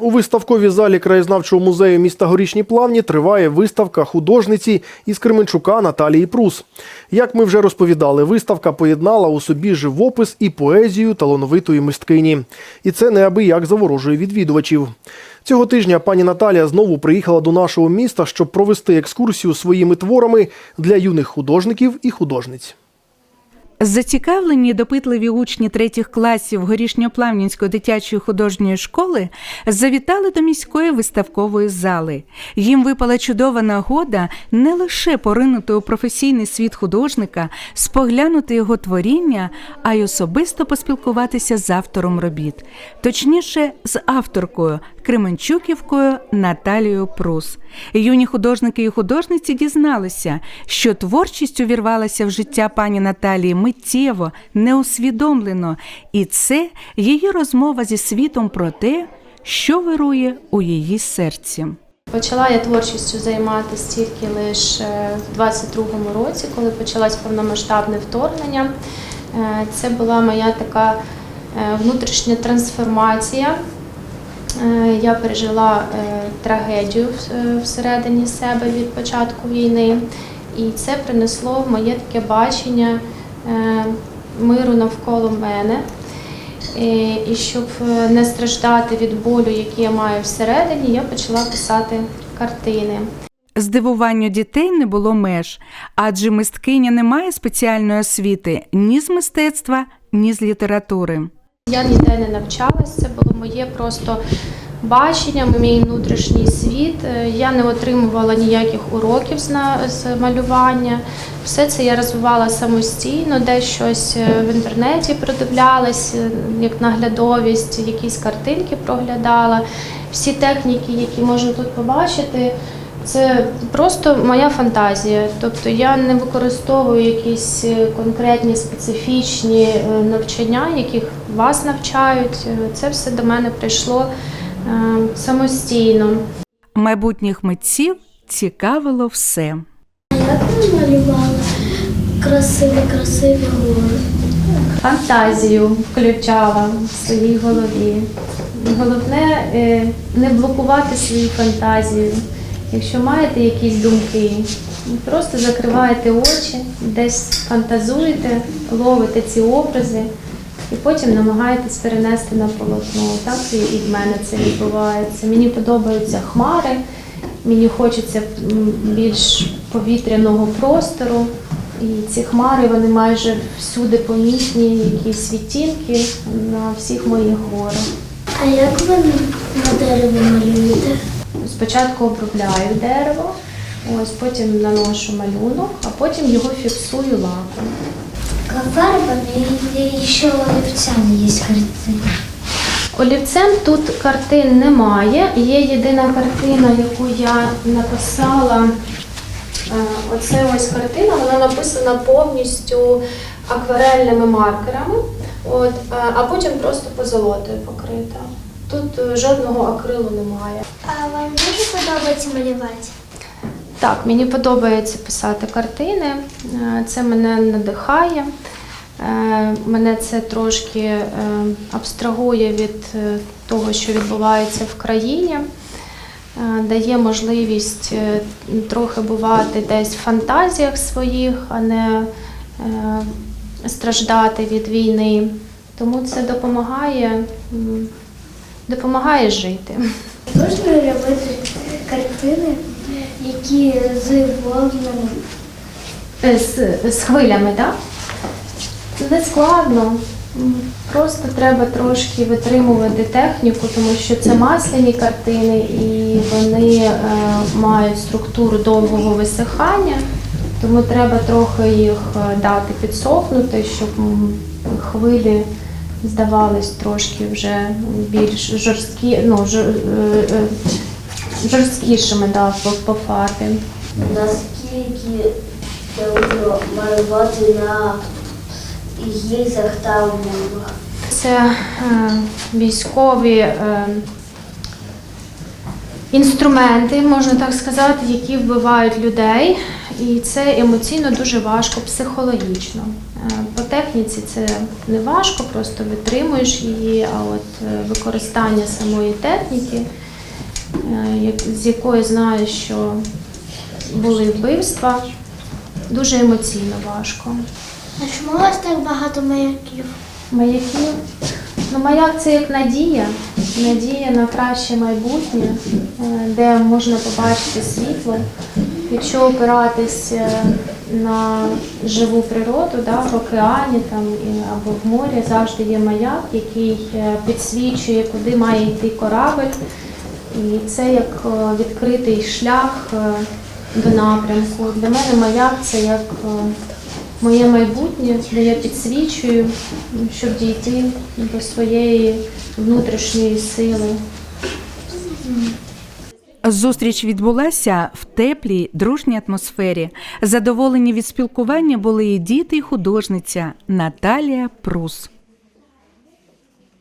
У виставковій залі краєзнавчого музею міста Горішні Плавні триває виставка художниці із Кременчука Наталії Прус. Як ми вже розповідали, виставка поєднала у собі живопис і поезію талановитої мисткині. І це неабияк заворожує відвідувачів. Цього тижня пані Наталія знову приїхала до нашого міста, щоб провести екскурсію своїми творами для юних художників і художниць. Зацікавлені допитливі учні третіх класів Горішньоплавнінської дитячої художньої школи завітали до міської виставкової зали. Їм випала чудова нагода не лише поринути у професійний світ художника, споглянути його творіння, а й особисто поспілкуватися з автором робіт, точніше, з авторкою Кременчуківкою Наталією Прус. Юні художники і художниці дізналися, що творчість увірвалася в життя пані Наталії миттєво, неусвідомлено, і це її розмова зі світом про те, що вирує у її серці. Почала я творчістю займатися тільки лише в 22-му році, коли почалось повномасштабне вторгнення. Е, Це була моя така е, внутрішня трансформація. Е, Я пережила трагедію всередині себе від початку війни, і це принесло в моє таке бачення миру навколо мене. І, щоб е, не страждати від болю, який я маю всередині, я почала писати картини. Здивуванню дітей не було меж, адже мисткиня не має спеціальної освіти ні з мистецтва, ні з літератури. Я ніде не навчалась, це було моє просто бачення, мій внутрішній світ. Е, Я не отримувала ніяких уроків з малювання. Все це я розвивала самостійно, десь щось е, в інтернеті продивлялась, е, як наглядовість, якісь картинки проглядала. Всі техніки, які можна тут побачити, це просто моя фантазія. Тобто я не використовую якісь конкретні специфічні навчання, яких вас навчають. Це все до мене прийшло самостійно. Майбутніх митців цікавило все. Як ви малювали красиві, красиві гори? Фантазію включала в своїй голові. Головне е, не блокувати свою фантазію. Якщо маєте якісь думки, просто закриваєте очі, десь фантазуєте, ловите ці образи і потім намагаєтесь перенести на полотно. Так і в мене це відбувається. Мені подобаються хмари, мені хочеться більш повітряного простору. І ці хмари вони майже всюди помітні, якісь відтінки на всіх моїх горах. А як ви на дереві малюєте? Спочатку обробляю дерево, ось потім наношу малюнок, а потім його фіксую лаком. Фарбами ще олівцями є картини. Олівцем тут картин немає. Є єдина картина, яку я написала. Е, Оце ось картина, вона написана повністю акварельними маркерами, от, е, а потім просто позолотою покрита. Тут е, жодного акрилу немає. А вам дуже подобається малювати? Так, мені подобається писати картини, е, це мене надихає. Е, Мене це трошки е, абстрагує від того, що відбувається в країні, дає можливість трохи бувати десь в фантазіях своїх, а не страждати від війни. Тому це допомагає, допомагає жити. Можна робити картини, які з вогнем. Е, З, з хвилями, так? Не складно. Просто треба трошки витримувати техніку, тому що це масляні картини і вони е, мають структуру довгого висихання, тому треба трохи їх е, дати підсохнути, щоб хвилі здавались трошки вже більш жорсткі, ну, жор- е, е, жорсткішими да, по, по фарбі. Наскільки добре малювати на гільзах та умовах? Це е, військові е, інструменти, можна так сказати, які вбивають людей, і це емоційно дуже важко, психологічно. Е, По техніці це не важко, просто витримуєш її, а от е, використання самої техніки, з якої знаю, що були вбивства, дуже емоційно важко. А чому у вас так багато маяків? Маяків. Ну, маяк це як надія, надія на краще майбутнє, е, де можна побачити світло. Якщо опиратись е, на живу природу, да, в океані там, або в морі, завжди є маяк, який е, підсвічує, куди має йти корабль. І це як е, відкритий шлях е, до напрямку. Для мене маяк це як е, моє майбутнє, де я підсвічую, щоб дійти до своєї внутрішньої сили. Зустріч відбулася в теплій, дружній атмосфері. Задоволені від спілкування були і діти, і художниця Наталія Прус.